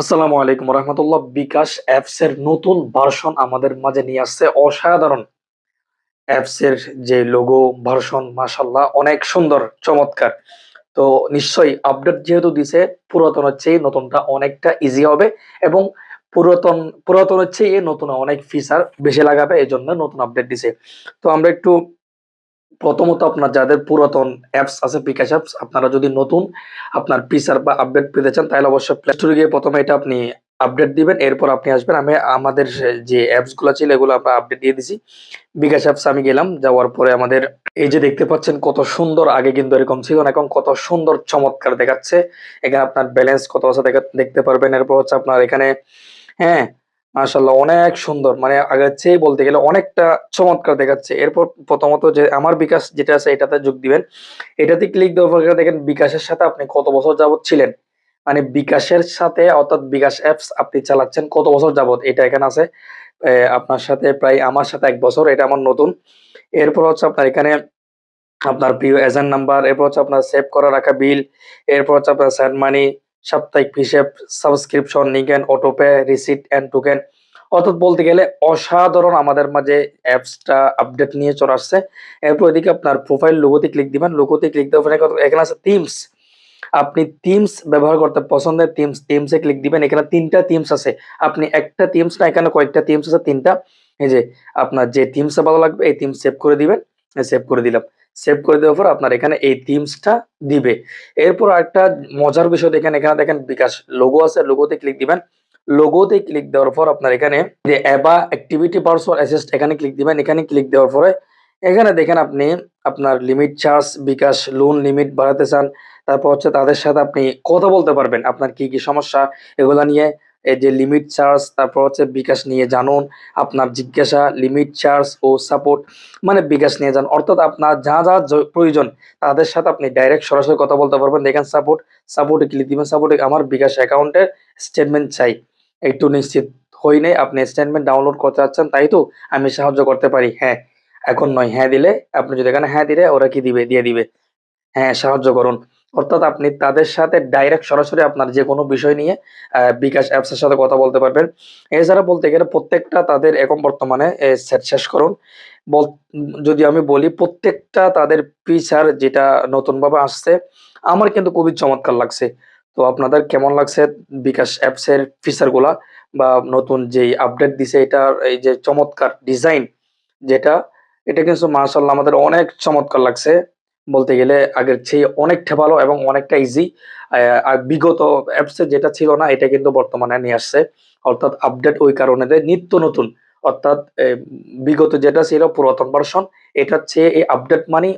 আসসালামু আলাইকুম রহমতুল্লাহ। বিকাশ অ্যাপস এর নতুন ভার্সন আমাদের মাঝে নিয়ে আসছে অসাধারণ অ্যাপস এর যে লোগো, ভার্সন মাশাল্লাহ অনেক সুন্দর, চমৎকার। তো নিশ্চয়ই আপডেট যেহেতু দিছে পুরাতনের চেয়ে নতুনটা অনেকটা ইজি হবে এবং পুরাতন পুরাতন পুরাতনের চেয়ে নতুন অনেক ফিচার বেশি লাগাবে এই জন্য নতুন আপডেট দিছে। তো আমরা একটু প্রথমত আপনার যাদের পুরাতন অ্যাপস আছে বিকাশ অ্যাপস আপনারা যদি নতুন আপনার ফিচার বা আপডেট পেতে চান, তাহলে অবশ্যই প্লে স্টোরে গিয়ে প্রথমে এটা আপনি আপডেট দিবেন, এরপর আপনি আসবেন। আমি, আমাদের যে অ্যাপসগুলো ছিল, এগুলো আমরা আপডেট দিয়ে দিছি। বিকাশ অ্যাপস আমি গেলাম, যাওয়ার পরে আমাদের এই যে দেখতে পাচ্ছেন কত সুন্দর, আগে কিন্তু এরকম ছিল না, এখন কত সুন্দর, চমৎকার দেখাচ্ছে। এখানে আপনার ব্যালেন্স কত আছে দেখতে পারবেন। এরপর হচ্ছে আপনার এখানে হ্যাঁ মাশাল্লাহ অনেক সুন্দর। মানে আগের চেয়ে বলতে গেলে অনেকটা চমৎকার দেখাচ্ছে। এরপর প্রথমত যে আমার বিকাশ যেটা আছে এটাতে যোগ দিবেন। এটাতে ক্লিক দেওয়ার দেখেন বিকাশের সাথে আপনি কত বছর যাবত ছিলেন? মানে বিকাশের সাথে অর্থাৎ বিকাশ অ্যাপস আপনি চালাচ্ছেন কত বছর যাবত এটা এখানে আছে। আপনার সাথে প্রায় আমার সাথে এক বছর, এটা আমার নতুন। এরপর হচ্ছে আপনার এখানে আপনার প্রিয় এজেন্ট নাম্বার এরপর হচ্ছে আপনার সেভ করা রাখা বিল এরপর হচ্ছে আপনার স্যান্ড মানি সাপ্তাহিক হিসেব সাবস্ক্রিপশন নিগেন অটোপে রিসিট এন্ড টোকেন অর্থাৎ বলতে গেলে অসাধারণ আমাদের মাঝে অ্যাপসটা আপডেট নিয়ে চলে আসছে। এরপর এদিকে আপনার প্রোফাইল লোগোতে ক্লিক দিবেন। লোগোতে ক্লিক দেওয়ার পরে এখানে আছে থিমস আপনি থিমস ব্যবহার করতে পছন্দের থিমস থিমসে ক্লিক দিবেন। এখানে তিনটা থিমস আছে। আপনি একটা থিমস না, এখানে কয়েকটা থিমস আছে, তিনটা। এই যে, আপনার যে থিমসে ভালো লাগবে, এই থিম সেভ করে দিবেন। সেভ করে দিলাম। সেভ করে দেওয়ার পর আপনার এখানে এই থিমসটা দিবে। এরপর একটা মজার বিষয় দেখেন, এখানে দেখেন বিকাশ লোগো আছে লোগোতে ক্লিক দিবেন। লোগোতে ক্লিক দেওয়ার পর আপনার এখানে যে অ্যাবা অ্যাক্টিভিটি পার্সোনাল অ্যাসিস্ট এখানে ক্লিক দিবেন। এখানে ক্লিক দেওয়ার পরে এখানে দেখেন আপনি আপনার limit charge bKash loan limit বাড়াতে চান। তারপর হচ্ছে তাদের সাথে আপনি কথা বলতে পারবেন, আপনার কি কি সমস্যা, এগুলা নিয়ে। এই যে লিমিট চার্জ তারপর হচ্ছে বিকাশ নিয়ে জানুন, আপনার জিজ্ঞাসা লিমিট চার্জ ও সাপোর্ট মানে বিকাশ নিয়ে যান অর্থাৎ আপনার যা যা প্রয়োজন, তাদের সাথে আপনি ডাইরেক্ট সরাসরি কথা বলতে পারবেন। দেখেন সাপোর্ট সাপোর্টে ক্লিক দিবেন সাপোর্টে আমার বিকাশ অ্যাকাউন্টের স্টেটমেন্ট চাই। একটু নিশ্চিত হই নাই, আপনি স্টেটমেন্ট ডাউনলোড করতে চাচ্ছেন, তাই তো? আমি সাহায্য করতে পারি হ্যাঁ। এখন নয় হ্যাঁ দিলে, আপনি যদি এখানে হ্যাঁ দিলে, ওরা কি দিবে? দিয়ে দিবে। হ্যাঁ সাহায্য করুন। অর্থাৎ আপনি তাদের সাথে ডাইরেক্ট সরাসরি আপনার যে কোনো বিষয় নিয়ে বিকাশ অ্যাপসের সাথে কথা বলতে পারবেন। এছাড়া বলতে গেলে প্রত্যেকটা তাদের এখন বর্তমানে সেট শেষ করুন। যদি আমি বলি প্রত্যেকটা তাদের ফিচার যেটা নতুনভাবে আসছে, আমার কিন্তু খুবই চমৎকার লাগছে। তো আপনাদের কেমন লাগছে বিকাশ অ্যাপসের ফিচারগুলা বা নতুন যেই আপডেট দিছে এটার এই যে চমৎকার ডিজাইন যেটা, এটা কিন্তু মার্শাল্লাহ আমাদের অনেক চমৎকার লাগছে। বলতে গেলে আগের চেয়ে অনেকটা ভালো এবং অনেকটা ইজি বিগত অ্যাপসে যেটা ছিল না, এটা কিন্তু বর্তমানে নিয়ে আসছে। অর্থাৎ আপডেট ওই কারণে নিত্য নতুন। অর্থাৎ বিগত যেটা ছিল, পুরাতন ভার্সন এটার চেয়ে এই আপডেট মানে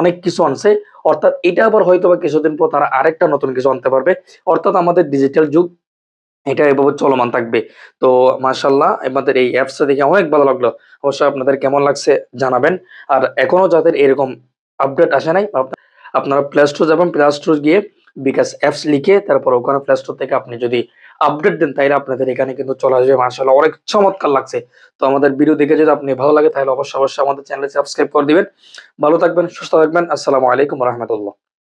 অনেক কিছু আনছে। অর্থাৎ এটা আবার হয়তো বা কিছুদিন পর তারা আরেকটা নতুন কিছু আনতে পারবে। অর্থাৎ আমাদের ডিজিটাল যুগ, এটা এভাবে চলমান থাকবে। তো মাশাল্লাহ আমাদের এই অ্যাপসটা দেখে অনেক ভালো লাগল। অবশ্যই আপনাদের কেমন লাগছে জানাবেন। আর এখনও যাদের এরকম আপডেট আসে নাই। আপনারা প্লে স্টোর যাবেন প্লে স্টোর গিয়ে বিকাশ অ্যাপস লিখে তারপর ওখানে প্লে স্টোর থেকে আপনি যদি আপডেট দেন তাহলে আপনাদের এখানে কিন্তু চলে আসবে। মার্শাল অনেক চমৎকার লাগছে। তো আমাদের ভিডিও দেখে যদি আপনি ভালো লাগে তাহলে অবশ্যই অবশ্যই আমাদের চ্যানেল সাবস্ক্রাইব করে দিবেন। ভালো থাকবেন, সুস্থ থাকবেন। আসসালামু আলাইকুম রহমতুল্লাহ।